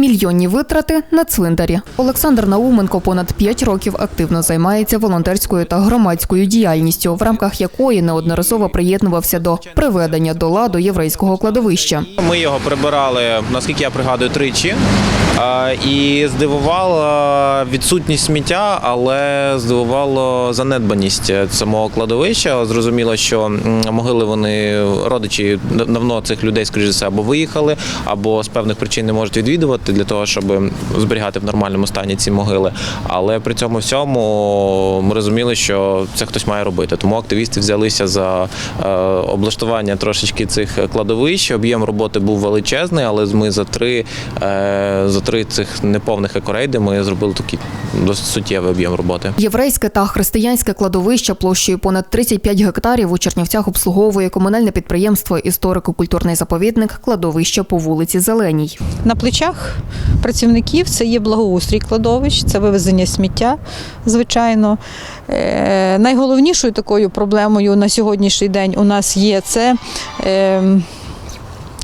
Мільйонні витрати на цвинтарі. Олександр Науменко понад 5 років активно займається волонтерською та громадською діяльністю, в рамках якої неодноразово приєднувався до приведення до ладу єврейського кладовища. Ми його прибирали, наскільки я пригадую, тричі. І здивувала відсутність сміття, але здивувало занедбаність самого кладовища. Зрозуміло, що могили вони родичі давно цих людей, скоріш за все, або виїхали, або з певних причин не можуть відвідувати для того, щоб зберігати в нормальному стані ці могили. Але при цьому всьому ми розуміли, що це хтось має робити. Тому активісти взялися за е, облаштування трошечки цих кладовищ. Об'єм роботи був величезний, але ми за три, е, за три цих неповних екорейди ми зробили такий досить суттєвий об'єм роботи. Єврейське та християнське кладовище площею понад 35 гектарів у Чернівцях обслуговує комунальне підприємство історико-культурний заповідник кладовище по вулиці Зеленій. На плечах працівників це є благоустрій кладовищ, це вивезення сміття, звичайно. Е, найголовнішою такою проблемою на сьогоднішній день у нас є це.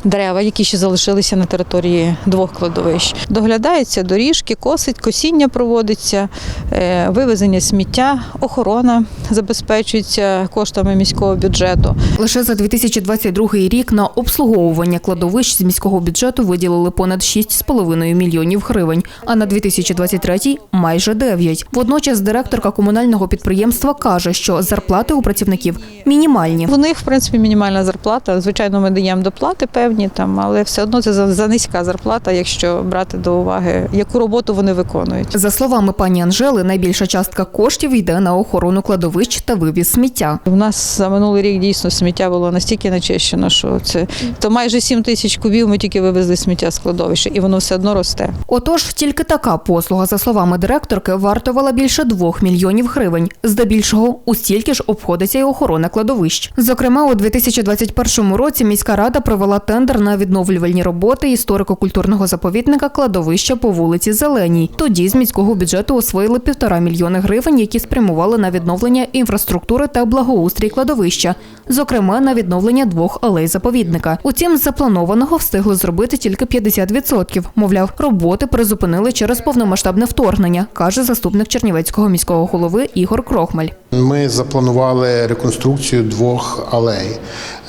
Дерева, які ще залишилися на території двох кладовищ. Доглядаються доріжки, косить, косіння проводиться, е, вивезення сміття, охорона забезпечується коштами міського бюджету. Лише за 2022 рік на обслуговування кладовищ з міського бюджету виділили понад 6,5 мільйонів гривень, а на 2023 – майже 9. Водночас директорка комунального підприємства каже, що зарплати у працівників мінімальні. В них, в принципі, мінімальна зарплата. Звичайно, ми даємо доплати певні, там, але все одно це за, низька зарплата, якщо брати до уваги, яку роботу вони виконують. За словами пані Анжели, найбільша частка коштів йде на охорону кладовищ та вивіз сміття. У нас за минулий рік дійсно сміття було настільки начищено, що це то майже 7 тисяч кубів ми тільки вивезли сміття з кладовища, і воно все одно росте. Отож, тільки така послуга, за словами директорки, вартувала більше 2 мільйонів гривень. Здебільшого у стільки ж обходиться й охорона кладовищ. Зокрема, у 2021 році міська рада провела тендер на відновлювальні роботи історико-культурного заповідника кладовища по вулиці Зеленій. Тоді з міського бюджету освоїли півтора мільйони гривень, які спрямували на відновлення інфраструктури та благоустрій кладовища, зокрема на відновлення двох алей заповідника. Утім, з запланованого встигли зробити тільки 50%. Мовляв, роботи призупинили через повномасштабне вторгнення, каже заступник Чернівецького міського голови Ігор Крохмаль. Ми запланували реконструкцію двох алей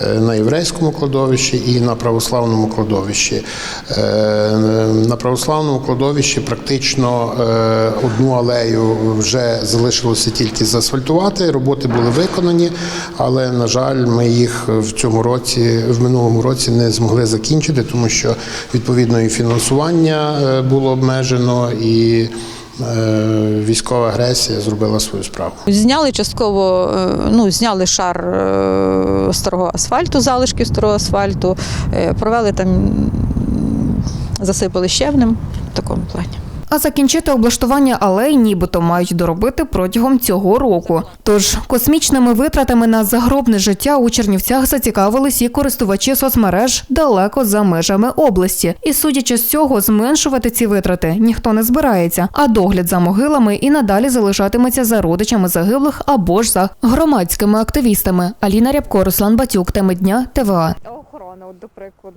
е, на єврейському кладовищі і на православному кладовищі. Е, На православному кладовищі практично е, одну алею вже залишилося тільки заасфальтувати. Роботи були виконані, але на жаль, ми їх в цьому році, в минулому році, не змогли закінчити, тому що відповідно і фінансування було обмежено і. Е, Військова агресія зробила свою справу. Зняли частково, е, ну зняли шар е, старого асфальту, залишків старого асфальту, провели там, засипали щебнем в такому плані. А закінчити облаштування алей нібито мають доробити протягом цього року. Тож космічними витратами на загробне життя у Чернівцях зацікавились і користувачі соцмереж далеко за межами області. І судячи з цього, зменшувати ці витрати ніхто не збирається, а догляд за могилами і надалі залишатиметься за родичами загиблих або ж за громадськими активістами. Аліна Рябко, Руслан Батюк, теми дня ТВА. охорона, до прикладу.